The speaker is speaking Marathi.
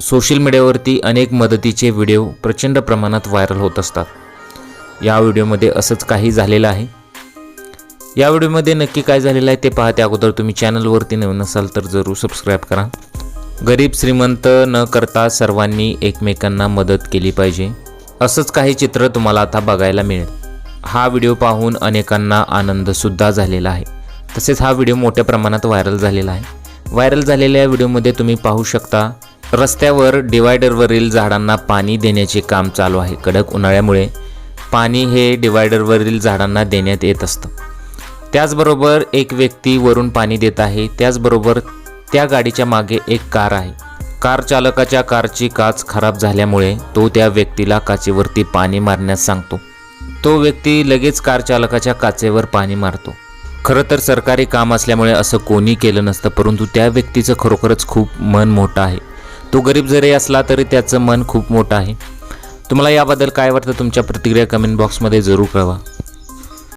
सोशल मीडियावरती अनेक मदतीचे व्हिडिओ प्रचंड प्रमाणात व्हायरल होत असतात. या व्हिडिओमध्ये असंच काही झालेलं आहे. या व्हिडिओमध्ये नक्की काय झालेलं आहे ते पाहते अगोदर तुम्ही चॅनलवरती नवीन असाल तर जरूर सबस्क्राईब करा. गरीब श्रीमंत न करता सर्वांनी एकमेकांना मदत केली पाहिजे. असंच काही चित्र तुम्हाला आता बघायला मिळेल. हा व्हिडिओ पाहून अनेकांना आनंदसुद्धा झालेला आहे. तसेच हा व्हिडिओ मोठ्या प्रमाणात व्हायरल झालेला आहे. व्हायरल झालेल्या व्हिडिओमध्ये तुम्ही पाहू शकता रस्त्यावर डिवायडरवरील झाडांना पाणी देण्याचे काम चालू आहे. कडक उन्हाळ्यामुळे पाणी हे डिवायडरवरील झाडांना देण्यात येत असतं. त्याचबरोबर एक व्यक्ती वरून पाणी देत आहे. त्याचबरोबर त्या गाडीच्या मागे एक कार आहे. कार चालकाच्या कारची काच खराब झाल्यामुळे तो त्या व्यक्तीला काचेवरती पाणी मारण्यास सांगतो. तो व्यक्ती लगेच कार चालकाच्या काचेवर पाणी मारतो. खरं तर सरकारी काम असल्यामुळे असं कोणी केलं नसतं परंतु त्या व्यक्तीचं खरोखरच खूप मन मोठं आहे. तो गरीब जरी असला तरी त्याचं मन खूप मोठं आहे. तुम्हाला याबद्दल काय वाटतं तुमच्या प्रतिक्रिया कमेंट बॉक्समध्ये जरूर कळवा.